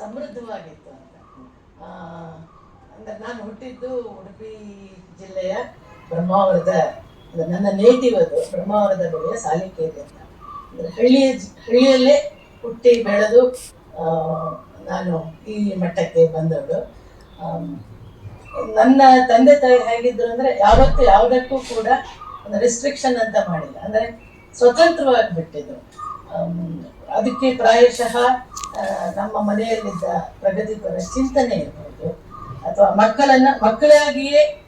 ಸಮೃದ್ಧವಾಗಿತ್ತು ಅಂತ. ಅಂದ್ರೆ ನಾನು ಹುಟ್ಟಿದ್ದು ಉಡುಪಿ ಜಿಲ್ಲೆಯ ಬ್ರಹ್ಮಾವರದ ನನ್ನ ನೇಟಿವ್ ಅದು, ಬ್ರಹ್ಮಾವರದ ಬಳಿಯ ಸಾಲಿಕೇರಿ ಅಂತ. ಅಂದ್ರೆ ಹಳ್ಳಿಯ ಹಳ್ಳಿಯಲ್ಲೇ ಹುಟ್ಟಿ ಬೆಳೆದು ನಾನು ಈ ಮಟ್ಟಕ್ಕೆ ಬಂದವಳು. ನನ್ನ ತಂದೆ ತಾಯಿ ಹೇಗಿದ್ರು ಅಂದ್ರೆ ಯಾವತ್ತೂ ಯಾವುದಕ್ಕೂ ಕೂಡ ಒಂದು ರೆಸ್ಟ್ರಿಕ್ಷನ್ ಅಂತ ಮಾಡಿಲ್ಲ. ಅಂದ್ರೆ ಸ್ವತಂತ್ರವಾಗಿ ಬಿಟ್ಟಿದ್ರು. ಅದಕ್ಕೆ ಪ್ರಾಯಶಃ ನಮ್ಮ ಮನೆಯಲ್ಲಿದ್ದ ಪ್ರಗತಿಪರ ಚಿಂತನೆ ಇರ್ಬೋದು. ಅಥವಾ ಮಕ್ಕಳನ್ನ ಮಕ್ಕಳಾಗಿಯೇ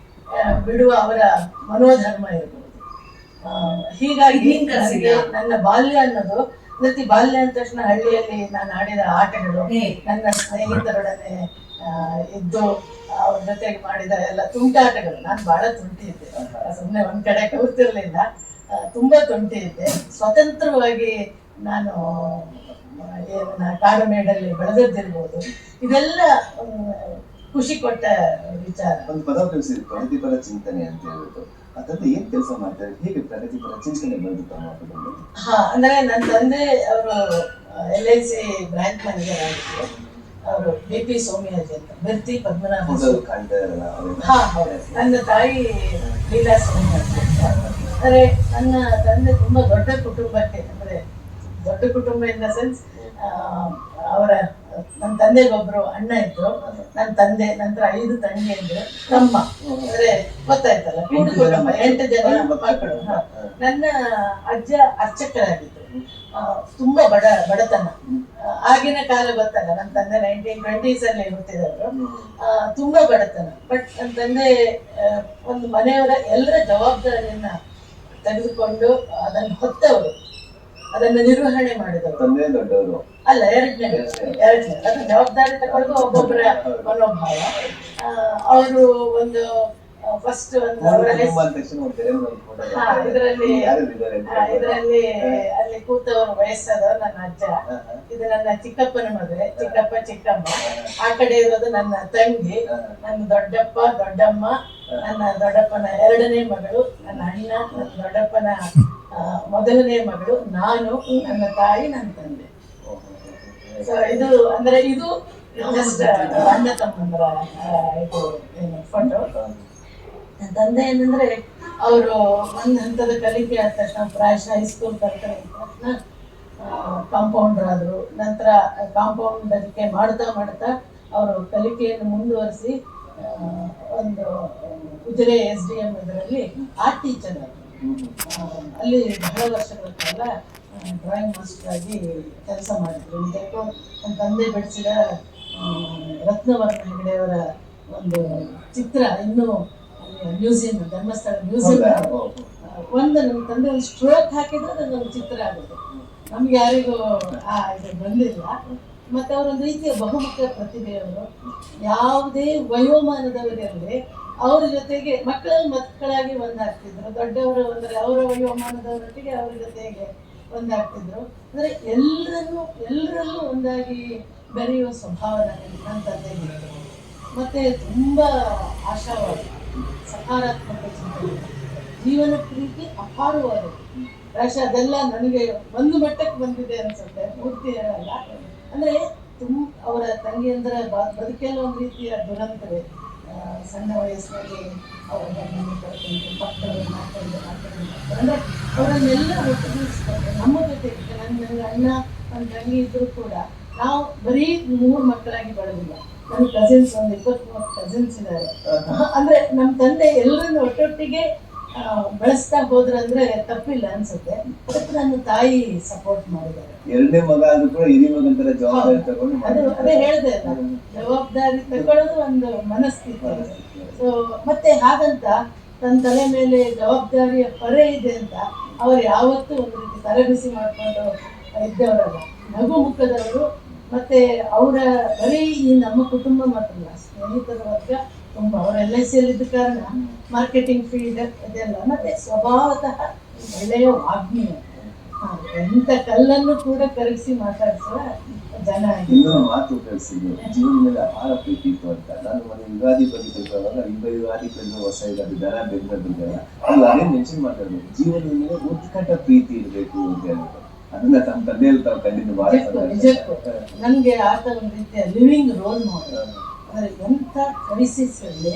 ಬಿಡುವ ಅವರ ಮನೋಧರ್ಮ ಇರ್ಬೋದು. ಆ, ಹೀಗಾಗಿ ನನ್ನ ಬಾಲ್ಯ ಅನ್ನೋದು ಪ್ರತಿ ಬಾಲ್ಯ ಅಂದ ತಕ್ಷಣ ಹಳ್ಳಿಯಲ್ಲಿ ನಾನು ಆಡಿದ ಆಟಗಳು. ನನ್ನ ಸ್ನೇಹಿತರೊಡನೆ ಇದ್ದು ಅವ್ರ ಜೊತೆಗೆ ಮಾಡಿದ ಎಲ್ಲ ತುಂಟಾಟಗಳು. ನಾನು ಬಹಳ ತುಂಟಿ ಇದ್ದೆ. ಸುಮ್ಮನೆ ಒಂದ್ ಕಡೆ ಕೂತಿರ್ಲಿಲ್ಲ. ತುಂಬಾ ತುಂಟಿ ಇದ್ದೆ. ಸ್ವತಂತ್ರವಾಗಿ ನಾನು ಆ, ಮೇಡಲ್ಲಿ ಬೆಳೆದದ್ದಿರ್ಬೋದು. ಇದೆಲ್ಲ ಖುಷಿ ಕೊಟ್ಟ ವಿಚಾರ. ಒಂದು ಪದ ಕಲಿಸಿದ್ರು ಪ್ರಗತಿಪರ ಚಿಂತನೆ ಅಂತ ಹೇಳ್ಬೋದು ಅದಂತ ಏನ್ ಕೆಲಸ ಮಾಡ್ತಾರೆ? ಹೇಗೆ ಪ್ರಗತಿಪರ ಚಿಂತನೆ ಬಂದು ತಮ್ಮ ಹಾ ಅಂದ್ರೆ ನನ್ನ ತಂದೆ ಅವರು L I C branch manager ಆಗಿದ್ರು. ಅವರು ಬಿ ಪಿ ಸೋಮಿಯಾಜಿ ಅಂತ ಬಿರ್ತಿ ಪದ್ಮನಾಭ? ಹಾ ಹೌದು. ನನ್ನ ತಾಯಿ ಲೀಲಾ ಸೋಮಿಯಾಜಿ ಅಂದ್ರೆ ನನ್ನ ತಂದೆ ತುಂಬಾ ದೊಡ್ಡ ಕುಟುಂಬಕ್ಕೆ ದೊಡ್ಡ ಕುಟುಂಬ ಇನ್ ದ ಸೆನ್ಸ್ ಅವರ ನನ್ನ ತಂದೆಗೊಬ್ರು ಅಣ್ಣ ಇದ್ರು ನನ್ನ ತಂದೆ ನಂತರ ಐದು ತಂಗಿಯಂದ್ರು ತಮ್ಮ ಅಂದ್ರೆ ಗೊತ್ತಾಯ್ತಲ್ಲ ಕೂಡು ಕುಟುಂಬ ಎಂಟು ಜನ ಮಕ್ಕಳು. ನನ್ನ ಅಜ್ಜ ಅರ್ಚಕರಾಗಿದ್ರು ತುಂಬಾ ಬಡ ಬಡತನ. ಆಗಿನ ಕಾಲ ಗೊತ್ತಲ್ಲ ನನ್ನ ತಂದೆ ನೈನ್ಟೀನ್ ಟ್ವೆಂಟೀಸ್ ಅಲ್ಲಿ ಹುಟ್ಟಿದವರು. ತುಂಬಾ ಬಡತನ. ಬಟ್ ನನ್ನ ತಂದೆ ಒಂದು ಮನೆಯವರ ಎಲ್ಲರ ಜವಾಬ್ದಾರಿಯನ್ನ ತೆಗೆದುಕೊಂಡು ಅದನ್ನು ಹೊತ್ತವರು. ಅದನ್ನು ನಿರ್ವಹಣೆ ಮಾಡಿದವರು. ತಂದೆ ದೊಡ್ಡವರು. ಅಲ್ಲ ಎರಡನೇ ಎರಡನೇ ಅದು ಜವಾಬ್ದಾರಿ ತಗೊಳ್ಳೋದು ಒಬ್ಬೊಬ್ಬರ ಮನೋಭಾವ. ಅವರು ಒಂದು ಫಸ್ಟ್ ಒಂದು. ಇದ್ರಲ್ಲಿ ಇದರಲ್ಲಿ ಅಲ್ಲಿ ಕೂತವರು ವಯಸ್ಸಾದವರು ನನ್ನ ಅಜ್ಜ. ಇದು ನನ್ನ ಚಿಕ್ಕಪ್ಪನ ಮದುವೆ. ಚಿಕ್ಕಪ್ಪ ಚಿಕ್ಕಮ್ಮ. ಆ ಕಡೆ ಇರೋದು ನನ್ನ ತಂಗಿ ನನ್ನ ದೊಡ್ಡಪ್ಪ ದೊಡ್ಡಮ್ಮ ನನ್ನ ದೊಡ್ಡಪ್ಪನ ಎರಡನೇ ಮಗಳು ನನ್ನ ಅಣ್ಣ ನನ್ನ ದೊಡ್ಡಪ್ಪನ ಮೊದಲನೇ ಮಗಳು ನಾನು ನನ್ನ ತಾಯಿ, ನನ್ನ ತಂದೆ. ಸೊ ಇದು ಅಂದ್ರೆ ಇದು ಅಣ್ಣ ತಮ್ಮಂದ್ರ ಇದು ಫೋಟೋ ತಂದೆ ಏನಂದ್ರೆ ಅವರು ಒಂದು ಹಂತದ ಕಲಿಕೆ ಆದ ತಕ್ಷಣ ಪ್ರಾಯಶಃ ಹೈಸ್ಕೂಲ್ ಕಲ್ತಾರೆ ತಕ್ಷಣ ಕಾಂಪೌಂಡರ್ ಆದ್ರು. ನಂತರ ಕಾಂಪೌಂಡ್ ಅದಕ್ಕೆ ಮಾಡ್ತಾ ಮಾಡ್ತಾ ಅವರು ಕಲಿಕೆಯನ್ನು ಮುಂದುವರಿಸಿ ಒಂದು, ಉಜಿರೆ ಎಸ್ ಡಿ ಎಂ ಇದರಲ್ಲಿ ಆರ್ಟ್ ಟೀಚರ್ ಆದರು. ಅಲ್ಲಿ ಬಹಳ ವರ್ಷಗಳ ಕಾಲ ಡ್ರಾಯಿಂಗ್ ಮಾಸ್ಟರ್ ಆಗಿ ಕೆಲಸ ಮಾಡಿದ್ರು. ಇದಕ್ಕೆ ನನ್ನ ತಂದೆ ಬಿಡಿಸಿದ ರತ್ನವರ್ಧನ ರತ್ನವರ್ಣ ಹೆಗಡೆಯವರ ಒಂದು ಚಿತ್ರ ಇನ್ನೂ ಮ್ಯೂಸಿಯಂ ಧರ್ಮಸ್ಥಳ ಮ್ಯೂಸಿಯಂ. ಒಂದು ನಮ್ಮ ತಂದೆ ಒಂದು ಸ್ಟ್ರೋಕ್ ಹಾಕಿದ್ರೆ ಅದೊಂದು ಚಿತ್ರ ಆಗುತ್ತೆ. ನಮ್ಗೆ ಯಾರಿಗೂ ಆ ಇದು ಬಂದಿಲ್ಲ. ಮತ್ತು ಅವರೊಂದು ರೀತಿಯ ಬಹುಮುಖ ಪ್ರತಿಭೆಯವರು. ಯಾವುದೇ ವಯೋಮಾನದವರಿರಲಿ ಅವ್ರ ಜೊತೆಗೆ ಮಕ್ಕಳ ಮಕ್ಕಳಾಗಿ ಒಂದಾಗ್ತಿದ್ರು, ದೊಡ್ಡವರು ಅಂದ್ರೆ ಅವರ ವಯೋಮಾನದವರೊಟ್ಟಿಗೆ ಅವ್ರ ಜೊತೆಗೆ ಒಂದಾಗ್ತಿದ್ರು. ಅಂದ್ರೆ ಎಲ್ಲರನ್ನು ಎಲ್ಲರಲ್ಲೂ ಒಂದಾಗಿ ಬೆರೆಯುವ ಸ್ವಭಾವ ನನ್ನ ತಂದೆ ಮತ್ತೆ ತುಂಬಾ ಆಶಾವಾದ, ಸಕಾರಾತ್ಮಕ ಚಿಂತನೆ. ಜೀವನ ಪ್ರೀತಿ ಅಪಾರವಾದ ರಾಶ ಅದೆಲ್ಲ ನನಗೆ ಒಂದು ಮಟ್ಟಕ್ಕೆ ಬಂದಿದೆ ಅನ್ಸುತ್ತೆ, ಪೂರ್ತಿ ಹೇಳಲ್ಲ. ಅಂದ್ರೆ ತುಂಬ ಅವರ ತಂಗಿಯಂದ್ರ ಬದುಕೆಲ್ಲ ಒಂದು ರೀತಿಯ ದುರಂತವೇ. ಸಣ್ಣ ವಯಸ್ಸಿನಲ್ಲಿ ಅವರ ಗಂಡನ ಕಳ್ಕೊಂಡು ಮಕ್ಕಳು ಮಾತಾಡಿ ಮಾತಾಡಿ ಮಾತಾಡಿ ಅಂದ್ರೆ ಅವರನ್ನೆಲ್ಲ ನಮ್ಮ ಜೊತೆ ನನ್ನ ನನಗೆ ಅಣ್ಣ ನನ್ನ ತಂಗಿ ಇದ್ದರೂ ಕೂಡ ನಾವು ಬರೀ ಮೂರು ಮಕ್ಕಳಾಗಿ ಬೆಳೆದಿಲ್ಲ ನನ್ನ ಕಸಿನ್ಸ್ ಒಂದು ಇಪ್ಪತ್ಮೂರು ಕಸಿನ್ಸ್ ಇದ್ದಾರೆ. ಅಂದ್ರೆ ನಮ್ಮ ತಂದೆ ಎಲ್ಲರನ್ನು ಒಟ್ಟೊಟ್ಟಿಗೆ ಬೆಳೆಸ್ತಾ ಹೋದ್ರಂದ್ರೆ ತಪ್ಪಿಲ್ಲ ಅನ್ಸುತ್ತೆ. ಅದಕ್ಕೆ ನನ್ನ ತಾಯಿ ಸಪೋರ್ಟ್ ಮಾಡಿದ್ದಾರೆ. ಎರಡನೇ ಮಗ ಆದ್ರೂ ಕೂಡ ಹಿರಿ ಮಗಂತರ ಜವಾಬ್ದಾರಿ ತಗೊಂಡು ಅದು ಅದೇ. ಹೇಳಿದೆ ಜವಾಬ್ದಾರಿ ತಗೊಳ್ಳೋದು ಒಂದು ಮನಸ್ಥಿತಿ. ಸೊ ಮತ್ತೆ ಹಾಗಂತ ತನ್ನ ತಲೆ ಮೇಲೆ ಜವಾಬ್ದಾರಿಯ ಪರೆ ಇದೆ ಅಂತ ಅವ್ರು ಯಾವತ್ತೂ ಒಂದು ರೀತಿ ತಲೆಬಿಸಿ ಮಾಡ್ಕೊಂಡು ಇದ್ದವರಲ್ಲ. ನಗು ಮುಖದವರು ಮತ್ತೆ ಅವರ ಬರೀ ಈ ನಮ್ಮ ಕುಟುಂಬ ಮಾತ್ರ ಸ್ನೇಹಿತರ ವರ್ಗ ತುಂಬ ಅವ್ರ ಎಲ್ ಐ ಸಿಯಲ್ಲಿದ್ದ ಕಾರಣ ಮಾರ್ಕೆಟಿಂಗ್ ಫೀಲ್ಡ್ ಅದೆಲ್ಲ ಮತ್ತೆ ಸ್ವಭಾವತಃ ಆಗ್ನಿ ಅಂತ. ಎಂತ ಕಲ್ಲನ್ನು ಕೂಡ ಕರಗಿಸಿ ಮಾತಾಡಿಸುವ ಜನ. ಇನ್ನೊಂದು ಮಾತು ಕಳಿಸಿದ್ರು ಜೀವನದಲ್ಲಿ ಅಪಾರ ಪ್ರೀತಿ ಇತ್ತು ಅಂತ. ನಾನು ಮೊನ್ನೆ ಯುಗಾದಿ ತಿಳ್ಕೊಳ್ಳುವಾಗ ಇಬ್ಬ ಯುಗಾದಿ ಬೆಂದು ಹೊಸ ಯುಗಾದಿ ದರ ಬೆಂದದ್ದು ಅದು ಅದೇ ಮೆನ್ಷನ್ ಮಾಡ್ತಾರೆ ಜೀವನದ ಮೇಲೆ ಉತ್ಕಟ ಪ್ರೀತಿ ಇರಬೇಕು ಅಂತ ಹೇಳಿದ್ರು ಅದನ್ನ ತಮ್ಮ ತಂದೆಯಲ್ಲಿ ತಾವು ಕಂಡಿದ್ದು ನಿಜಕ್ಕೂ ನನಗೆ ಆತ ಒಂದು ರೀತಿಯ ಲಿವಿಂಗ್ ರೋಲ್ ಮಾಡೆಲ್ ಅಂದರೆ ಎಂಥ ಕ್ರೈಸಿಸ್ ಅಲ್ಲಿ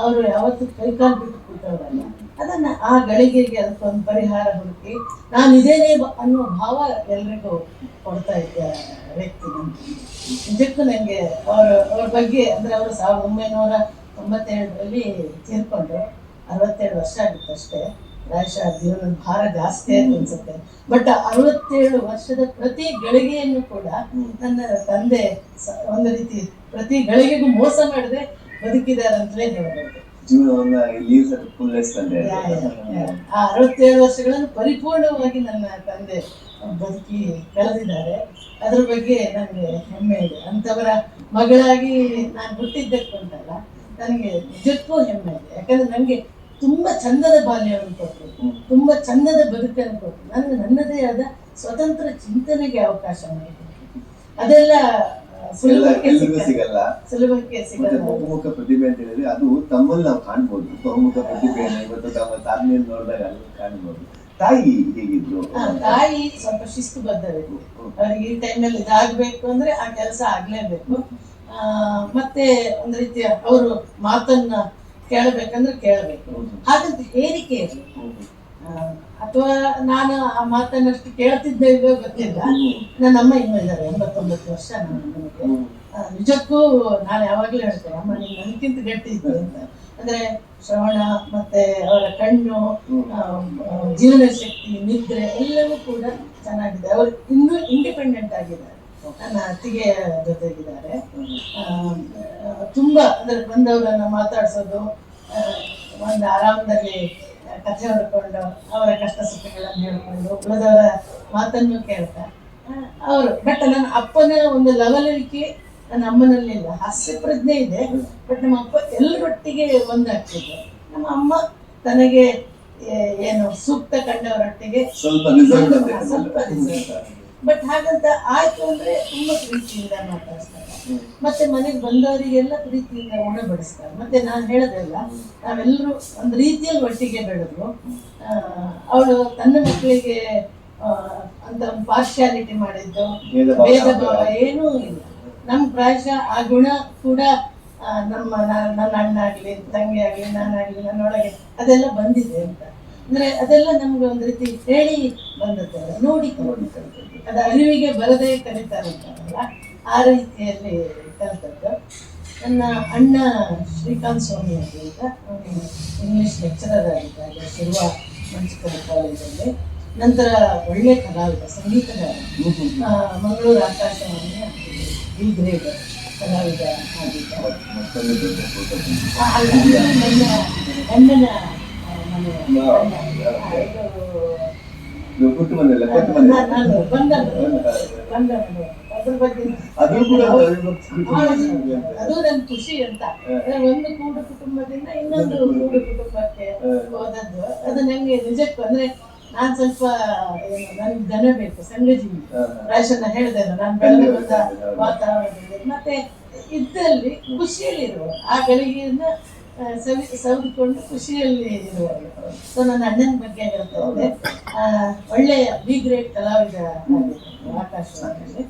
ಅವರು ಯಾವತ್ತು ಕೈಕಾಲು ಬಿಟ್ಟು ಕೂತವರಲ್ಲ. ಅದನ್ನ ಆ ಗಳಿಗೆಗೆ ಅದಕ್ಕೊಂದು ಪರಿಹಾರ ಹುಡುಕಿ ನಾನು ಇದೇನೆ ಅನ್ನೋ ಭಾವ ಎಲ್ರಿಗೂ ಕೊಡ್ತಾ ಇದ್ದ ವ್ಯಕ್ತಿ ನನ್ಗೆ ನಿಜಕ್ಕೂ ನನಗೆ ಅವರ ಅವ್ರ ಬಗ್ಗೆ ಅಂದ್ರೆ ಅವರು ಸಾವಿರದ ಒಂಬೈನೂರ ತೊಂಬತ್ತೇಳರಲ್ಲಿ ತೀರ್ಕೊಂಡ್ರು. ಅರವತ್ತೇಳು ವರ್ಷ ಆಗಿತ್ತು ಅಷ್ಟೇ. ಪ್ರಾಯಶಃ ಜೀವನದ ಭಾರ ಜಾಸ್ತಿ ಆಯ್ತು ಅನ್ಸುತ್ತೆ. ಬಟ್ ಅರವತ್ತೇಳು ವರ್ಷದ ಪ್ರತಿ ಗಳಿಗೆಯನ್ನು ಕೂಡ ನನ್ನ ತಂದೆ ಒಂದು ರೀತಿ ಪ್ರತಿ ಗಳಿಗೆಗೂ ಮೋಸ ಮಾಡದೆ ಬದುಕಿದ್ದಾರೆ ಅಂತಲೇ ಹೇಳ್ಬೋದು. ಜೀವನವನ್ನ. ಆ ಅರವತ್ತೇಳು ವರ್ಷಗಳನ್ನು ಪರಿಪೂರ್ಣವಾಗಿ ನನ್ನ ತಂದೆ ಬದುಕಿ ಕಳೆದಿದ್ದಾರೆ. ಅದ್ರ ಬಗ್ಗೆ ನನಗೆ ಹೆಮ್ಮೆ ಇದೆ. ಅಂತವರ ಮಗಳಾಗಿ ನಾನು ಹುಟ್ಟಿದ್ದಕ್ಕೆ ಅಂತಲ್ಲ ನನಗೆ ನಿಜಕ್ಕೂ ಹೆಮ್ಮೆ ಇದೆ. ಯಾಕಂದ್ರೆ ನನಗೆ ತುಂಬ ಚಂದದ ಬಾಲ್ಯವನ್ನು ಕೊಟ್ಟರು. ತುಂಬ ಚಂದದ ಬದುಕನ್ನು ಕೊಟ್ಟರು. ನನಗೆ ನನ್ನದೇ ಆದ ಸ್ವತಂತ್ರ ಚಿಂತನೆಗೆ ಅವಕಾಶ ಅದೆಲ್ಲ ಸಿಗಲ್ಲ. ಮತ್ತೆ ಬಹುಮುಖ ಪ್ರತಿಭೆ ಅಂತ ಹೇಳಿದ್ರೆ ಅದು ತಮ್ಮಲ್ಲಿ ನಾವು ಕಾಣ್ಬೋದು. ಬಹುಮುಖ ಪ್ರತಿಭೆ ಇವತ್ತು ತಮ್ಮ ತಾಳ್ಮೆಯನ್ನು ನೋಡಿದಾಗ ಅಲ್ಲಿ ಕಾಣ್ಬೋದು. ತಾಯಿ ಹೇಗಿದ್ರು? ತಾಯಿ ಸ್ವಲ್ಪ ಶಿಸ್ತು ವ್ಯಕ್ತಿ ಅವ್ರಿಗೆ ಈ ಟೈಮಲ್ಲಿ ಇದಾಗಬೇಕು ಅಂದ್ರೆ ಆ ಕೆಲಸ ಆಗ್ಲೇಬೇಕು. ಮತ್ತೆ ಒಂದು ರೀತಿಯ ಅವರು ಮಾತನ್ನ ಕೇಳಬೇಕಂದ್ರೆ ಕೇಳಬೇಕು. ಹಾಗಂತ ಹೇರಿಕೆ ಇರಲಿ. ಅಥವಾ ನಾನು ಆ ಮಾತನ್ನಷ್ಟು ಕೇಳ್ತಿದ್ದೆ ಇಲ್ವೋ ಗೊತ್ತಿಲ್ಲ. ನನ್ನ ಅಮ್ಮ ಇನ್ನೂ ಇದ್ದಾರೆ ಎಂಬತ್ತೊಂಬತ್ತು ವರ್ಷ ಅಮ್ಮನಿಗೆ ನಿಜಕ್ಕೂ ನಾನು ಯಾವಾಗಲೂ ಹೇಳ್ತೇನೆ ಅಮ್ಮ ನೀನು ನನಗಿಂತ ಗಟ್ಟಿ ಇದ್ದೆ ಅಂತ. ಅಂದ್ರೆ ಶ್ರವಣ ಮತ್ತೆ ಅವರ ಕಣ್ಣು ಜೀವನ ಶಕ್ತಿ ನಿದ್ರೆ ಎಲ್ಲವೂ ಕೂಡ ಚೆನ್ನಾಗಿದೆ. ಅವರು ಇನ್ನೂ ಇಂಡಿಪೆಂಡೆಂಟ್ ಆಗಿದ್ದಾರೆ. ನನ್ನ ಅತ್ತಿಗೆ ಜೊತೆಗಿದ್ದಾರೆ. ತುಂಬಾ ಅಂದ್ರೆ ಬಂದವರನ್ನ ಮಾತಾಡ್ಸೋದು ಒಂದು ಆರಾಮದಲ್ಲಿ ಕಥೆ ಹೊಡ್ಕೊಂಡು ಅವರ ಕಷ್ಟ ಸುಖಗಳನ್ನು ಹೇಳ್ಕೊಂಡು ಉಳಿದವರ ಮಾತನ್ನು ಕೇಳ್ತಾ. ಅವರು ಬಟ್ ನನ್ನ ಅಪ್ಪನ ಒಂದು ಲವಲವಿಕೆ ನನ್ನ ಅಮ್ಮನಲ್ಲಿಲ್ಲ ಹಾಸ್ಯ ಪ್ರಜ್ಞೆ ಇದೆ ಬಟ್ ನಮ್ಮ ಅಪ್ಪ ಎಲ್ಲರೊಟ್ಟಿಗೆ ಒಂದಾಗ್ತಿದ್ರು. ನಮ್ಮ ಅಮ್ಮ ತನಗೆ ಏನು ಸೂಕ್ತ ಕಂಡವರೊಟ್ಟಿಗೆ ಸ್ವಲ್ಪ ಸ್ವಲ್ಪ ಬಟ್ ಹಾಗಂತ ಆಯ್ತು ಅಂದ್ರೆ ತುಂಬಾ ಪ್ರೀತಿಯಿಂದ ಮಾತಾಡ್ತಾರೆ. ಮತ್ತೆ ಮನೆಗೆ ಬಂದವರಿಗೆಲ್ಲ ಪ್ರೀತಿಯಿಂದ ಉಣಬಡಿಸ್ತಾರೆ ಮತ್ತೆ ನಾನು ಹೇಳೋದಲ್ಲ ನಾವೆಲ್ಲರೂ ಒಂದು ರೀತಿಯಲ್ಲಿ ಒಟ್ಟಿಗೆ ಬೆಳೆದ್ರು ಅವಳು ತನ್ನ ಮಕ್ಕಳಿಗೆ ಅಂತ ಪಾರ್ಶಾಲಿಟಿ ಪಾರ್ಶಿಯಾಲಿಟಿ ಮಾಡಿದ್ದು ಭೇದ ಭಾವ ಏನೂ ಇಲ್ಲ. ನಮ್ಮ ಪ್ರಾಯಶಃ ಆ ಗುಣ ಕೂಡ ನಮ್ಮ ನನ್ನ ಅಣ್ಣ ಆಗಲಿ ತಂಗಿ ಆಗಲಿ ನಾನಾಗ್ಲಿ ನನ್ನೊಳಗೆ ಅದೆಲ್ಲ ಬಂದಿದೆ ಅಂತ. ಅಂದ್ರೆ ಅದೆಲ್ಲ ನಮ್ಗೆ ಒಂದು ರೀತಿ ಹೇಳಿ ಬಂದದ್ದು ನೋಡಿ ಕಲಿತದ್ದು. ಅದು ಅರಿವಿಗೆ ಬರದೇ ಕಲಿತಾರಂತಾರಲ್ಲ ಆ ರೀತಿಯಲ್ಲಿ ಕಲಿತದ್ದು. ನನ್ನ ಅಣ್ಣ ಶ್ರೀಕಾಂತ್ ಸ್ವಾಮಿ ಅಂತ ಅವನು ಇಂಗ್ಲಿಷ್ ಲೆಕ್ಚರರ್ ಆಗಿದ್ದಾರೆ ಶಿರುವ ಮಂಚಕರ ಕಾಲೇಜಲ್ಲಿ. ನಂತರ ಒಳ್ಳೆ ಕಲಾವಿದ ಸಂಗೀತಗಾರ. ಮಂಗಳೂರು ಆಕಾಶವಾಣಿಯ ಬಿ ಗ್ರೇಡ್ ಕಲಾವಿದ ಆಗಿದ್ದಾರೆ. ನನ್ನ ಗಂಡನ ಆ, ನೀವು ಕೊಟ್ಟು ಬಂದಿಲ್ಲ ಕೊಟ್ಟು ಬಂದಿಲ್ಲ. ಅದು ಕೂಡ. ಅದು ನನ್ನ ಖುಷಿ ಅಂತ. ಒಂದು ಕೂಡು ಕುಟುಂಬದಿಂದ ಇನ್ನೊಂದು ಕೂಡು ಕುಟುಂಬಕ್ಕೆ ಹೋದದ್ದು. ಅದು ನಂಗೆ ನಿಜಕ್ಕೂ ಅಂದ್ರೆ ನಾನ್ ಸ್ವಲ್ಪ ನನ್ಗೆ ದನ ಬೇಕು ಸಂಘಜೀವಿ ಜೀವಿ ಹಾ. ಪ್ರಾಯಶಃ ನಾನು ಹೇಳಿದೆ ನಾನು ಬೆಳೆದು ವಾತಾವರಣದಲ್ಲಿ. ಮತ್ತೆ ಇದ್ದಲ್ಲಿ ಖುಷಿಯಲ್ಲಿ ಇರುವ ಆ ಆ, ಸವಿ ಸವಿದುಕೊಂಡು ಖುಷಿಯಲ್ಲಿ ಇರುವಾಗ ಸೊ ನನ್ನ ಅಣ್ಣನ ಬಗ್ಗೆ ಹೇಳ್ತಾ ಇದ್ದೆ ಒಳ್ಳೆಯ ಬಿ ಗ್ರೇಡ್ ಕಲಾವಿದ ಆಕಾಶವಾಣಿಯಲ್ಲಿ.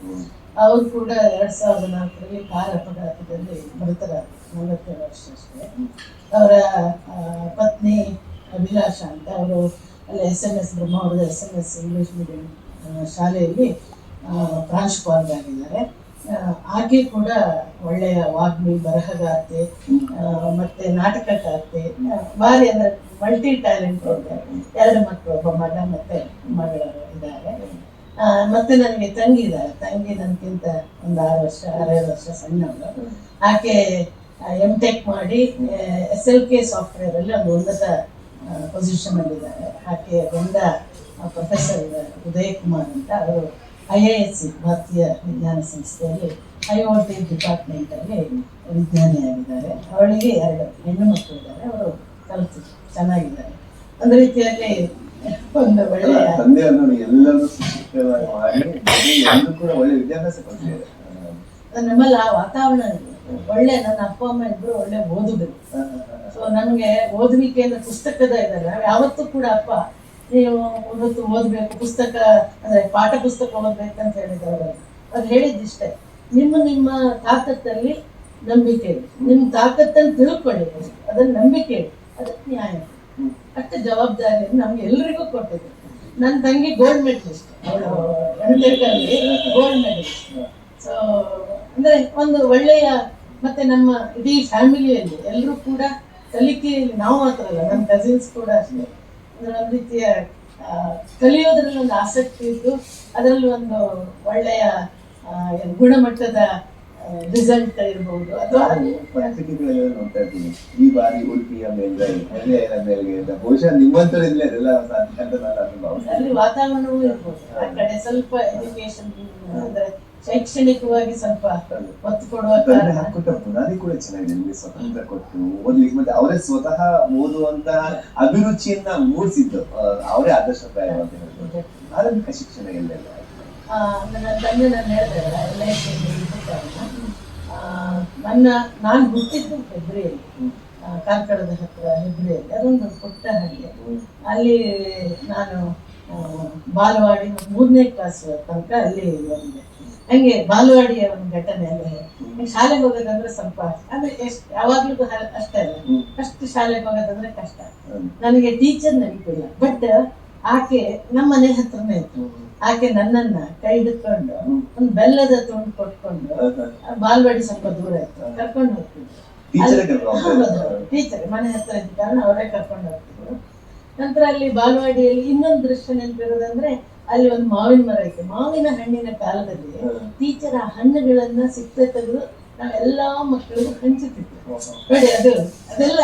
ಅವರು ಕೂಡ ಎರಡು ಸಾವಿರದ ನಾಲ್ಕರಲ್ಲಿ ಕಾರ್ ಅಪಘಾತದಲ್ಲಿ ಮೃತರ ನಲವತ್ತೇಳು ವರ್ಷ ಅಷ್ಟೇ ಅವರ ಪತ್ನಿ ಅಭಿಲಾಷ ಅಂತ ಅವರು ಅಲ್ಲಿ S M S ಬ್ರಹ್ಮಾವರದ S M S English medium ಶಾಲೆಯಲ್ಲಿ ಪ್ರಾಂಶುಪಾಲರಾಗಿದ್ದಾರೆ ಆಕೆ ಕೂಡ ಒಳ್ಳೆಯ ವಾಗ್ಮಿ, ಬರಹಗಾರ್ತೆ ಮತ್ತೆ ನಾಟಕ ಕಾರ್ತೆ ಭಾರಿ ಅಂದ್ರೆ ಮಲ್ಟಿ ಟ್ಯಾಲೆಂಟ್ ಇದ್ದಾರೆ ಎರಡು ಮಕ್ಕಳು ಒಬ್ಬ ಮಗ ಮತ್ತೆ ಮಗಳು ಇದ್ದಾರೆ. ಮತ್ತೆ ನನಗೆ ತಂಗಿ ಇದ್ದಾರೆ. ತಂಗಿ ನನಗಿಂತ ಒಂದು ಆರು ವರ್ಷ, ಆರೇಳು ವರ್ಷ ಸಣ್ಣವಳು. ಆಕೆ ಎಂ ಟೆಕ್ ಮಾಡಿ ಎಸ್ ಎಲ್ ಕೆ ಸಾಫ್ಟ್ವೇರ್ ಅಲ್ಲಿ ಒಂದು ಉನ್ನತ ಪೊಸಿಷನ್ ಅಲ್ಲಿದ್ದಾರೆ. ಆಕೆ ಗಂಡ ಪ್ರೊಫೆಸರ್ ಉದಯ್ ಕುಮಾರ್ ಅಂತ ಅವರು ಐ ಎ ಎಸ್ ಸಿ ಭಾರತೀಯ ವಿಜ್ಞಾನ ಸಂಸ್ಥೆಯಲ್ಲಿ ಐ ಓ ಟಿ ಡಿಪಾರ್ಟ್ಮೆಂಟಲ್ಲಿ ವಿಜ್ಞಾನಿಯಾಗಿದ್ದಾರೆ. ಅವಳಿಗೆ ಎರಡು ಹೆಣ್ಣು ಮಕ್ಕಳು ಇದ್ದಾರೆ. ಅವರು ಕಲಿತು ಚೆನ್ನಾಗಿದ್ದಾರೆ. ಒಂದು ರೀತಿಯಲ್ಲಿ ಒಂದು ಒಳ್ಳೆಯ ತಂದೆಯವರು ನೋಡಿ ಎಲ್ಲರೂ ಸುಶಿಕ್ಷಿತವಾಗಿ ಮಾಡಿ ಎಲ್ಲರೂ ಕೂಡ ಒಳ್ಳೆ ವಿದ್ಯಾಭ್ಯಾಸ ಕೊಟ್ಟಿದ್ದಾರೆ ಅದು ನಮ್ಮಲ್ಲಿ ಆ ವಾತಾವರಣ ಇದೆ. ಒಳ್ಳೆ ನನ್ನ ಅಪ್ಪ ಅಮ್ಮ ಇಬ್ಬರು ಒಳ್ಳೆ ಓದುಗರು. ಸೊ ನಮಗೆ ಓದುವಿಕೆಯಿಂದ ಪುಸ್ತಕದ ಇದ್ದಾರೆ ಯಾವತ್ತೂ ಕೂಡ ಅಪ್ಪ ನೀವು ಹೊತ್ತು ಓದಬೇಕು, ಪುಸ್ತಕ, ಅಂದ್ರೆ ಪಾಠ ಪುಸ್ತಕ ಓದ್ಬೇಕಂತ ಹೇಳಿದವರು. ಅವ್ರು ಹೇಳಿದ್ದಿಷ್ಟೇ. ನಿಮ್ಮ ನಿಮ್ಮ ತಾಕತ್ತಲ್ಲಿ ನಂಬಿಕೆ ಇದೆ. ನಿಮ್ಮ ತಾಕತ್ತನ್ನು ತಿಳ್ಕೊಳ್ಳಿ ಅದನ್ನ ನಂಬಿಕೆ ಅದಕ್ಕೆ ನ್ಯಾಯ. ಅಷ್ಟು ಜವಾಬ್ದಾರಿಯನ್ನು ನಮ್ಗೆ ಎಲ್ರಿಗೂ ಕೊಟ್ಟಿದೆ. ನನ್ನ ತಂಗಿ gold medallist gold medallist so ಅಂದ್ರೆ ಒಂದು ಒಳ್ಳೆಯ ಮತ್ತೆ ನಮ್ಮ ಇಡೀ ಫ್ಯಾಮಿಲಿಯಲ್ಲಿ ಎಲ್ಲರೂ ಕೂಡ ಕಲಿಕೆಯಲ್ಲಿ ನಾವು ಮಾತ್ರ ಅಲ್ಲ ನಮ್ಮ ಕಸಿನ್ಸ್ ಕೂಡ ಅಷ್ಟೇ. ಒಂದು ರೀತಿಯ ಕಲಿಯೋದ್ರಲ್ಲಿ ಒಂದು ಆಸಕ್ತಿ ಇದ್ದು ಅದರಲ್ಲಿ ಒಂದು ಒಳ್ಳೆಯ ಗುಣಮಟ್ಟದ ರಿಸಲ್ಟ್ ಇರಬಹುದು ಅಥವಾ ಪತ್ರಿಕೆಗಳೆಲ್ಲ ನೋಡ್ತಾ ಇದ್ದೀನಿ ಈ ಬಾರಿ ಉಡುಪಿಯ ಮೇಲ್ಗೈ ಮಹಿಳೆಯರ ಮೇಲ್ಗೈ ಅಂತ ಬಹುಶಃ ನಿಮ್ಮಂತರಿದ್ರೆ ಅದೆಲ್ಲ ಸಾಧ್ಯ ಅಂತ ನಾನು ಅಲ್ಲಿ ವಾತಾವರಣವೂ ಇರ್ಬೋದು. ಆ ಕಡೆ ಸ್ವಲ್ಪ ಎಜುಕೇಶನ್ ಅಂದ್ರೆ ಶೈಕ್ಷಣಿಕವಾಗಿ ಸ್ವಲ್ಪ ಒತ್ತು ಕೊಡುವ ಕಾರಣ. ಕೂಡ. ಚೆನ್ನಾಗಿದೆ. ನಿಮಗೆ ಸ್ವತಂತ್ರ ಕೊಟ್ಟು ಓದ್ಲಿಕ್ಕೆ ಮತ್ತೆ ಅವರೇ ಸ್ವತಃ ಓದುವಂತಹ ಅಭಿರುಚಿಯನ್ನ ಮೂಡಿಸಿದ್ದು. ಅವರೇ ಅವರೇ ಅಂತ ಹೇಳ್ಬೋದು. ಆರಂಭಿಕ ಶಿಕ್ಷಣ ಎಲ್ಲೆಲ್ಲ? ಇಲ್ಲ ನನ್ನ ತಂದೆ ನಾನು ಹೇಳ್ತೇವೆ ನನ್ನ ನಾನು ಹುಟ್ಟಿದ್ದು ಹೆಬ್ರಿಯಲ್ಲಿ ಕಾರ್ಕಳದ ಹತ್ರ ಹೆಬ್ರಿಯಲ್ಲಿ ಅದೊಂದು ಪುಟ್ಟ ಹಳ್ಳಿ. ಅಲ್ಲಿ ನಾನು ಬಾಲವಾಡಿ ಮೂರನೇ ಕ್ಲಾಸ್ ತನಕ ಅಲ್ಲಿ ಬಂದೆ ಹಂಗೆ ಬಾಲವಾಡಿಯ ಒಂದು ಘಟನೆ ಅಂದ್ರೆ ಶಾಲೆಗೆ ಹೋಗೋದಂದ್ರೆ ಸ್ವಲ್ಪ ಅಂದ್ರೆ ಎಷ್ಟು ಯಾವಾಗ್ಲೂ ಅಷ್ಟೇ ಅಲ್ಲ. ಅಷ್ಟು ಶಾಲೆಗೆ ಹೋಗೋದಂದ್ರೆ ಕಷ್ಟ. ನನಗೆ ಟೀಚರ್ ನಡೀತಿಲ್ಲ ಬಟ್ ಆಕೆ ನಮ್ಮ ಮನೆ ಹತ್ರನೇ ಇತ್ತು. ಆಕೆ ನನ್ನನ್ನ ಕೈ ಹಿಡ್ಕೊಂಡು ಒಂದು ಬೆಲ್ಲದ ತುಂಡು ಕೊಟ್ಕೊಂಡು ಬಾಲ್ವಾಡಿ ಸ್ವಲ್ಪ ದೂರ ಇತ್ತು. ಕರ್ಕೊಂಡು ಹೋಗ್ತಿದ್ರು. ಟೀಚರ್ ಮನೆ ಹತ್ರ ಇದ್ದ ಕಾರಣ ಅವರೇ ಕರ್ಕೊಂಡು ಹೋಗ್ತಿದ್ರು. ನಂತರ ಅಲ್ಲಿ ಬಾಲ್ವಾಡಿಯಲ್ಲಿ ಇನ್ನೊಂದು ದೃಶ್ಯ ನೆನಪಿರೋದಂದ್ರೆ ಅಲ್ಲಿ ಒಂದು ಮಾವಿನ ಮರ ಇತ್ತು ಮಾವಿನ ಹಣ್ಣಿನ ಕಾಲದಲ್ಲಿ ಟೀಚರ್ ಆ ಹಣ್ಣುಗಳನ್ನ ಸಿಕ್ತೆ ತೆಗೆದು ನಾವೆಲ್ಲಾ ಮಕ್ಕಳಿಗೂ ಹಂಚುತ್ತಿತ್ತು ನೋಡಿ ಅದು ಅದೆಲ್ಲ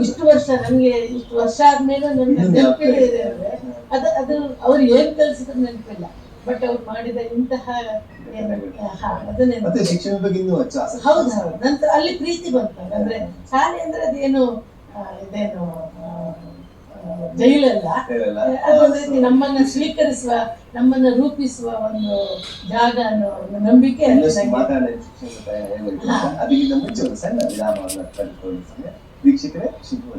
ಇಷ್ಟು ವರ್ಷ ನಮ್ಗೆ ಇಷ್ಟು ವರ್ಷ ಆದ್ಮೇಲೆ ನಮ್ಗೆ ನೆನಪಿದೆ ಇದೆ. ಅಂದ್ರೆ ಅದು ಅದು ಅವ್ರು ಏನ್ ಕಲ್ಸಿದ್ರು ನೆನಪಿಲ್ಲ. ಬಟ್ ಅವ್ರು ಮಾಡಿದ ಇಂತಹ ಹೌದೌದು ಹೌದು ಹೌದು. ನಂತರ ಅಲ್ಲಿ ಪ್ರೀತಿ ಬಂತ. ಅಂದ್ರೆ ಶಾಲೆ ಅಂದ್ರೆ ಅದೇನು ಇದೇನು ಜೈಲಲ್ಲ. ಅದೊಂದು ರೀತಿ ನಮ್ಮನ್ನ ಸ್ವೀಕರಿಸುವ ನಮ್ಮನ್ನ ರೂಪಿಸುವ ಒಂದು ಜಾಗ ಅನ್ನೋ ಒಂದು ನಂಬಿಕೆ ಅದಕ್ಕಿಂತ ಮುಂಚೆ ಒಂದು ಸಣ್ಣ ವಿರಾಮವನ್ನು ಪಡೆದುಕೊಳ್ಳುತ್ತೇನೆ ವೀಕ್ಷಕರೇ ಶುಭ